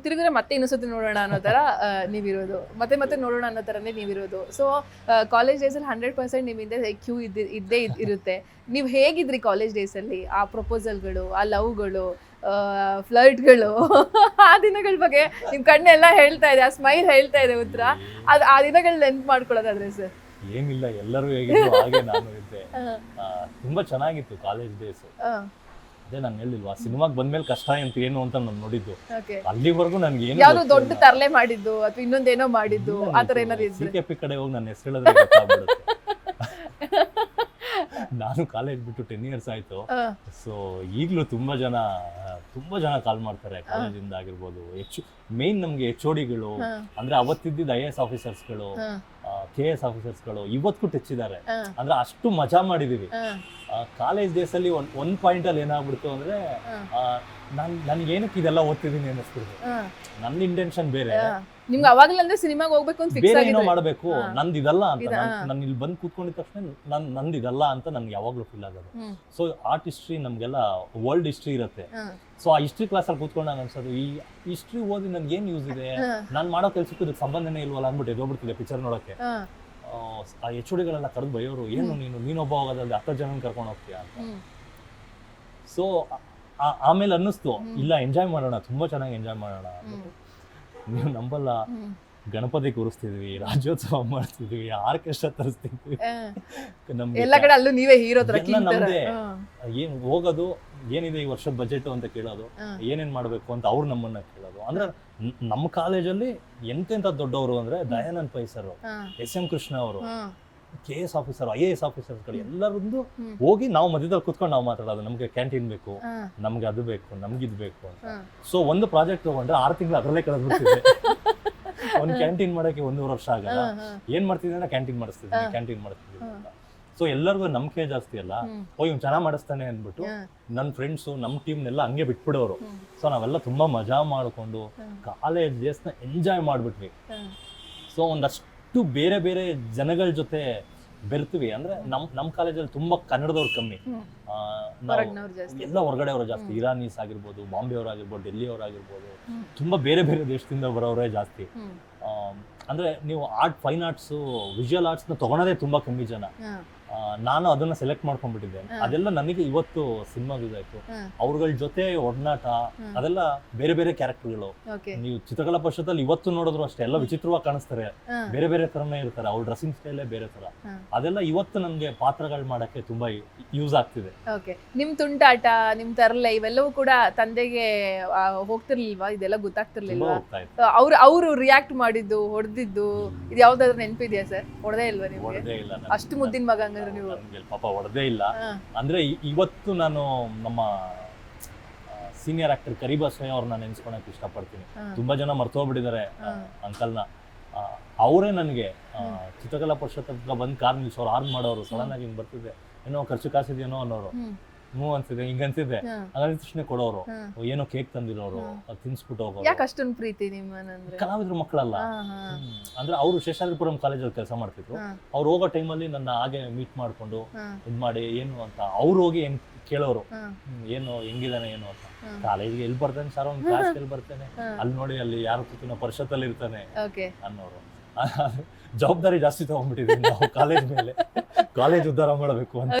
ತಿರುಗಿದ್ರೆ ಮತ್ತೆ ಇನ್ನೊಂದ್ಸತಿ ನೋಡೋಣ ಅನ್ನೋ ಥರ ನೀವಿರೋದು. ಮತ್ತೆ ಮತ್ತೆ ನೋಡೋಣ ಅನ್ನೋ ಥರನೇ ನೀವಿರೋದು. ಸೊ ಕಾಲೇಜ್ ಡೇಸಲ್ಲಿ ಹಂಡ್ರೆಡ್ ಪರ್ಸೆಂಟ್ ನಿಮ್ಮ ಹಿಂದೆ ಕ್ಯೂ ಇದ್ದ ಇದ್ದೇ ಇದ್- ಇರುತ್ತೆ. ನೀವು ಹೇಗಿದ್ರಿ ಕಾಲೇಜ್ ಡೇಸಲ್ಲಿ ಆ ಪ್ರಪೋಸಲ್ಗಳು ಆ ಲವ್ಗಳು ಫ್ಲರ್ಟ್ಗಳು ಆ ದಿನಗಳ ಬಗ್ಗೆ ನಿಮ್ಮ ಕಣ್ಣೆಲ್ಲ ಹೇಳ್ತಾ ಇದೆ ಆ ಸ್ಮೈಲ್ ಹೇಳ್ತಾ ಇದೆ ಉತ್ತರ ಅದು ಆ ದಿನಗಳು ನೆನ್ಪು ಮಾಡ್ಕೊಳ್ಳೋದಾದ್ರೆ ಸರ್? ಏನಿಲ್ಲ ಎಲ್ಲರೂ ಹೇಗಿದ್ರು ಹಾಗೆ ನಾನು ಇದ್ದೆ. ತುಂಬಾ ಚೆನ್ನಾಗಿತ್ತು ಕಾಲೇಜ್ ಡೇಸ್ ಅದೇ ನಾನು ಹೇಳಿಲ್ವಾ? ಸಿನಿಮಾಗೆ ಬಂದ್ಮೇಲೆ ಕಷ್ಟ ಅಂತ ಏನು ಅಂತ ನಾನು ನೋಡಿದ್ದು. ಓಕೆ ಅಲ್ಲಿವರೆಗೂ ನನ್ಗೆ ಏನು ಯಾವ್ದು ದೊಡ್ಡ ತರಲೆ ಮಾಡಿದ್ದು ಅಥವಾ ಇನ್ನೊಂದೇನೋ ಮಾಡಿದ್ದು ಆ ಥರ ಏನಾದ್ರು ಸಿ ಇದ್ರೆ? ಕೆ ಪಿ ಕಡೆ ಹೋಗಿ ನನ್ನ ಹೆಸರು ಹೇಳಿದ್ರೆ ಗೊತ್ತಾಗ್ಬಿಡುತ್ತೆ. ನಾನು ಕಾಲೇಜ್ ಬಿಟ್ಟು ಟೆನ್ ಇಯರ್ಸ್ ಆಯ್ತು. ಸೊ ಈಗಲೂ ತುಂಬಾ ಜನ ತುಂಬಾ ಜನ ಕಾಲ್ ಮಾಡ್ತಾರೆ. ಕಾಲೇಜಿಂದ ಆಗಿರ್ಬೋದು ಹೆಚ್ಚು ಮೇನ್ ನಮ್ಗೆ ಎಚ್ ಓಡಿಗಳು. ಅಂದ್ರೆ ಅವತ್ತಿದ್ದ ಐ ಎಸ್ ಆಫೀಸರ್ಸ್ಗಳು ಕೆ ಎಸ್ ಆಫೀಸರ್ಸ್ಗಳು ಇವತ್ತಿಗೂ ಟಚ್ ಇದ್ದಾರೆ ಅಂದ್ರೆ ಅಷ್ಟು ಮಜಾ ಮಾಡಿದೀವಿ. ಕಾಲೇಜ್ ಡೇಸ್ ಅಲ್ಲಿ ಒಂದ್ ಒಂದ್ ಪಾಯಿಂಟ್ ಅಲ್ಲಿ ಏನಾಗ್ಬಿಡ್ತು ಅಂದ್ರೆ ನಾನು ನನ್ಗೆ ಏನಕ್ಕೆ ಇದೆಲ್ಲ ಓದ್ತಿದ್ದೀನಿ ಅನ್ನಿಸ್ಬಿಡ್ತು. ನನ್ನ ಇಂಟೆನ್ಷನ್ ಬೇರೆ. ನಿಮ್ಗೆ ಅವಾಗ್ಲಂದ್ರೆ ಸಿನಿಮಾಗೆ ಹೋಗ್ಬೇಕು ಅಂತ ಫಿಕ್ಸ್ ಬೇರೆ ಏನೋ ಆಗಿದೆ. ಮಾಡಬೇಕು. ನಂದು ಇದಲ್ಲ ಅಂತ. ನಾನು ಇಲ್ಲಿ ಬಂದು ಕೂತ್ಕೊಂಡಿದ್ದ ತಕ್ಷಣ ನನ್ ನಂದು ಇದಲ್ಲ ಅಂತ ನನ್ಗೆ ಯಾವಾಗ್ಲೂ ಫೀಲ್ ಆಗೋದು. ಸೊ ಆರ್ಟ್ ಹಿಸ್ಟ್ರಿ ನಮ್ಗೆಲ್ಲ ವರ್ಲ್ಡ್ ಹಿಸ್ಟ್ರಿ ಇರುತ್ತೆ. ಸೊ ಆ ಹಿಸ್ಟ್ರಿ ಕ್ಲಾಸಲ್ಲಿ ಕೂತ್ಕೊಂಡಾಗ ಅನ್ಸೋದು ಈ ಹಿಸ್ಟ್ರಿ ಓದಿ ನನ್ಗೆ ಏನ್ ಯೂಸ್ ಇದೆ? ನಾನು ಮಾಡೋ ಕೆಲ್ಸಕ್ಕೂ ಇದಕ್ಕೆ ಸಂಬಂಧನೇ ಇಲ್ವಲ್ಲ ಅಂದ್ಬಿಟ್ಟು ಹೋಗ್ಬಿಡ್ತಿದೆ ಪಿಕ್ಚರ್ ನೋಡೋಕೆ ಆ, ಎಚ್ ಡಿಗಳೆಲ್ಲ ಕರೆದು ಬೈಯೋರು ಏನು ನೀನು ನೀನೊಬ್ಬ ಹೋಗೋದಲ್ಲಿ ಹತ್ತು ಜನ ಕರ್ಕೊಂಡು ಹೋಗ್ತೀಯಾ? ಅಂತ. ಸೊ ಆಮೇಲೆ ಅನ್ನಿಸ್ತು ಇಲ್ಲ ಎಂಜಾಯ್ ಮಾಡೋಣ ತುಂಬಾ ಚೆನ್ನಾಗಿ ಎಂಜಾಯ್ ಮಾಡೋಣ ನೀವು ನಂಬಲ್ಲ. ಗಣಪತಿ ಕೂರಿಸ್ತಿದ್ವಿ ರಾಜ್ಯೋತ್ಸವ ಮಾಡ್ತಿದ್ವಿ ಆರ್ಕೆಸ್ಟ್ರಾ ತರಿಸ್ತಿದ್ವಿ. ನಮ್ಗೆ ಎಲ್ಲ ಕಡೆ ಅಲ್ಲೂ ನೀವೇ ಹೀರೋ ತರ ಎಲ್ಲ. ನಮ್ದೇ. ಏನ್ ಹೋಗೋದು ಏನಿದೆ ಈ ವರ್ಷದ ಬಜೆಟ್ ಅಂತ ಕೇಳೋದು ಏನೇನ್ ಮಾಡ್ಬೇಕು ಅಂತ ಅವ್ರು ನಮ್ಮನ್ನ ಕೇಳೋದು. ಅಂದ್ರೆ ನಮ್ಮ ಕಾಲೇಜಲ್ಲಿ ಎಂತೆಂತ ದೊಡ್ಡವರು ಅಂದ್ರೆ ದಯಾನಂದ್ ಪೈಸರು ಎಸ್ ಎಂ ಕೃಷ್ಣ ಅವರು. K S officer I A S ಆಫೀಸರ್ಸ್ಗಳು ಎಲ್ಲರದ್ದು. ಹೋಗಿ ನಾವು ಮಧ್ಯದಲ್ಲಿ ಕುತ್ಕೊಂಡು ನಾವು ಮಾತಾಡೋದು ನಮಗೆ ಕ್ಯಾಂಟೀನ್ ಬೇಕು ನಮ್ಗೆ ಅದು ಬೇಕು ನಮ್ಗೆ ಇದು ಬೇಕು ಅಂತ. ಸೊ ಒಂದು ಪ್ರಾಜೆಕ್ಟ್ ತಗೊಂಡ್ರೆ ಆರು ತಿಂಗಳು ಅದರಲ್ಲೇ ಕಳೆದ್ಬಿಡ್ತಿದೆ. ಒಂದು ಕ್ಯಾಂಟೀನ್ ಮಾಡೋಕ್ಕೆ ಒಂದೂವರೆ ವರ್ಷ ಆಗಲ್ಲ. ಏನ್ ಮಾಡ್ತಿದ್ದೆ ಅಂದ್ರೆ ಕ್ಯಾಂಟೀನ್ ಮಾಡಿಸ್ತಿದ್ದೀನಿ ಕ್ಯಾಂಟೀನ್ ಮಾಡಿಸ್ತಿದ್ದೀನಿ. ಅಂತ. ಸೊ ಎಲ್ಲರಿಗೂ ನಂಬಿಕೆ ಜಾಸ್ತಿ ಅಲ್ಲ. ಓ ಇವ್ನು ಚೆನ್ನಾಗಿ ಮಾಡಿಸ್ತಾನೆ ಅಂದ್ಬಿಟ್ಟು ನನ್ನ ಫ್ರೆಂಡ್ಸು ನಮ್ಮ ಟೀಮ್ನೆಲ್ಲ ಹಂಗೆ ಬಿಟ್ಬಿಡೋರು. ಸೊ ನಾವೆಲ್ಲ ತುಂಬಾ ಮಜಾ ಮಾಡಿಕೊಂಡು ಕಾಲೇಜ್ ಡೇಸ್ನ ಎಂಜಾಯ್ ಮಾಡ್ಬಿಟ್ವಿ. ಸೊ ಒಂದಷ್ಟು ಬೇರೆ ಬೇರೆ ಜನಗಳ ಜೊತೆ ಬೆರ್ತೀವಿ. ಅಂದ್ರೆ ನಮ್ ನಮ್ಮ ಕಾಲೇಜಲ್ಲಿ ತುಂಬಾ ಕನ್ನಡದವ್ರು ಕಮ್ಮಿ. ಆ, ನಾವು ಹೊರಗ್ನವ್ರು ಜಾಸ್ತಿ. ಎಲ್ಲ ಹೊರಗಡೆ ಅವರು ಜಾಸ್ತಿ ಇರಾನೀಸ್ ಆಗಿರ್ಬೋದು ಬಾಂಬೆ ಅವರಾಗಿರ್ಬೋದು ಡೆಲ್ಲಿ ಅವರಾಗಿರ್ಬೋದು. ತುಂಬಾ ಬೇರೆ ಬೇರೆ ದೇಶದಿಂದ ಬರೋರೇ ಜಾಸ್ತಿ. ಹ್ಮ್, ಆಮ್, ಅಂದ್ರೆ ನೀವು ಆರ್ಟ್ ಫೈನ್ ಆರ್ಟ್ಸ್ ವಿಜುವಲ್ನ ತಗೊಳೋದೇ ತುಂಬಾ ಕಮ್ಮಿ ಜನ. ಹಾ, ಆ, ನಾನು ಅದನ್ನ ಸೆಲೆಕ್ಟ್ ಮಾಡ್ಕೊಂಡ್ಬಿಟ್ಟಿದ್ದೆ. ಹಾ. ಅದೆಲ್ಲ ನನಗೆ ಇವತ್ತು ಸಿನಿಮಾ ಇದಾಯ್ತು. ಆಯ್ತು ಅವ್ರಗಳ ಜೊತೆ ಒಡನಾಟ ಅದೆಲ್ಲ ಬೇರೆ ಬೇರೆ ಕ್ಯಾರೆಕ್ಟರ್ಗಳು ನೀವು ಚಿತ್ರಕಲಾ ಪರಿಷತ್ತಲ್ಲಿ ಇವತ್ತು ನೋಡಿದ್ರು ಅಷ್ಟೇ ಎಲ್ಲ ವಿಚಿತ್ರವಾಗಿ ಕಾಣಿಸ್ತಾರೆ. ಬೇರೆ ಬೇರೆ ತರನೇ ಇರ್ತಾರೆ ಅವ್ರ ಡ್ರೆಸ್ಸಿಂಗ್ ಸ್ಟೈಲೇ ಬೇರೆ ತರ. ಅದೆಲ್ಲ ಇವತ್ತು ನಮ್ಗೆ ಪಾತ್ರಗಳು ಮಾಡಕ್ಕೆ ತುಂಬಾ ಯೂಸ್ ಆಗ್ತಿದೆ. ನಿಮ್ ತುಂಟಾಟ ನಿಮ್ ತರಲೆ ಇವೆಲ್ಲವೂ ಕೂಡ ತಂದೆಗೆ ಹೋಗ್ತಿರ್ಲಿಲ್ವಾ? ಇದೆಲ್ಲ ಗೊತ್ತಾಗ್ತಿರ್ಲಿಲ್ಲ ಗೊತ್ತಾಗ್ತಿರ್ಲಿಲ್ವಾ ಅವ್ರು ಅವರು ರಿಯಾಕ್ಟ್ ಮಾಡಿದ್ದು ಹೊಡೆದಿದ್ದು ಇದು ಯಾವ್ದಾದ್ರು ನೆನಪಿದ್ಯಾ ಸರ್? ಹೊಡೆದೇ ಇಲ್ವಾ ನಿಮ್ಗೆ? ಅಷ್ಟು ಮುದ್ದಿನ ಮಗ ಹಂಗಂದ್ರೆ ನೀವು ಪಾಪ ಹೊಡೆದೇ ಇಲ್ಲ. ಅಂದ್ರೆ ಇ- ಇವತ್ತು ನಾನು ನಮ್ಮ ಸೀನಿಯರ್ ಆಕ್ಟರ್ ಕರಿಬಾಸ್ವಾಮಿ ಅವ್ರನ್ನ ನೆನ್ಸ್ಕೊಳಕ್ ಇಷ್ಟಪಡ್ತೀನಿ. ಹಾ, ತುಂಬಾ ಜನ ಮರ್ತೋಗ್ಬಿಟ್ಟಿದ್ದಾರೆ ಹಾ. ಅಂಕಲ್ನ. ಅವರೇ ನನಗೆ. ಚಿತ್ರಕಲಾ ಪರಿಷತ್ ಹತ್ರ ಬಂದು ಕಾರ್ ನಿಲ್ಸೋರು ಆರ್ನ್ ಮಾಡೋರು ಸಡನ್ ಆಗಿ ಹಿಂಗ್ ಬರ್ತಿದ್ದೆ ಏನೋ ಖರ್ಚು ಕಾಸಿದ್ಯೇನೋ ಅನ್ನೋರು. ಹ್ಮ್, ಹ್ಞೂ ಅನ್ಸಿದೆ ಹಿಂಗ ಅನ್ಸಿದೆ ಹಾ, ಹಾಗಾದ್ರೆ ತಕ್ಷಣ ಕೊಡೋರು ಹಾ. ಏನೋ ಕೇಕ್ ತಂದಿರೋರು ಅದು ತಿನ್ಸ್ಬಿಟ್ಟು ಹೋಗೋರು. ಯಾಕೆ ಅಷ್ಟೊಂದು ಪ್ರೀತಿ ನಿಮ್ಮನಂದ್ರೆ? ಕಲಾವಿದ್ರ ಮಕ್ಕಳಲ್ಲ. ಹಾ, ಹಾ, ಹ್ಮ್. ಅಂದ್ರೆ ಅವರು ಶೇಷಾದ್ರಿಪುರಂ ಕಾಲೇಜಲ್ಲಿ ಕೆಲಸ ಮಾಡ್ತಿದ್ರು. ಹಾ, ಅವ್ರು ಹೋಗೋ ಟೈಮಲ್ಲಿ ನನ್ನ ಹಾಗೆ ಮೀಟ್ ಮಾಡ್ಕೊಂಡು ಹಾ, ಇದ್ ಮಾಡಿ ಏನು ಅಂತ ಅವ್ರು ಹೋಗಿ ಏನ್ ಕೇಳೋರು. ಹಾ, ಹ್ಮ್, ಏನು ಹೆಂಗಿದಾನೆ ಏನು ಅಂತ. ಕಾಲೇಜ್ ಕಾಲೇಜ್ಗೆ ಎಲ್ಲಿ ಬರ್ತಾನೆ ಸರ್? ಅವ್ನು ಕ್ಲಾಸ್ ಎಲ್ಲಿ ಬರ್ತಾನೆ? ಹಾ. ಅಲ್ಲಿ ನೋಡಿ ಅಲ್ಲಿ ಯಾರ ಕೂತಿನ ಪರಿಷತ್ತಲ್ಲಿ ಇರ್ತಾನೆ ಓಕೆ. ಅನ್ನೋರು. ಜವಾಬ್ದಾರಿ ಜಾಸ್ತಿ ತಗೊಂಡ್ಬಿಟ್ಟಿದ್ದೀವಿ ನಾವು ಕಾಲೇಜ್ ಮೇಲೆ. ಕಾಲೇಜ್ ಉದ್ಧಾರ ಮಾಡಬೇಕು ಅಂತ.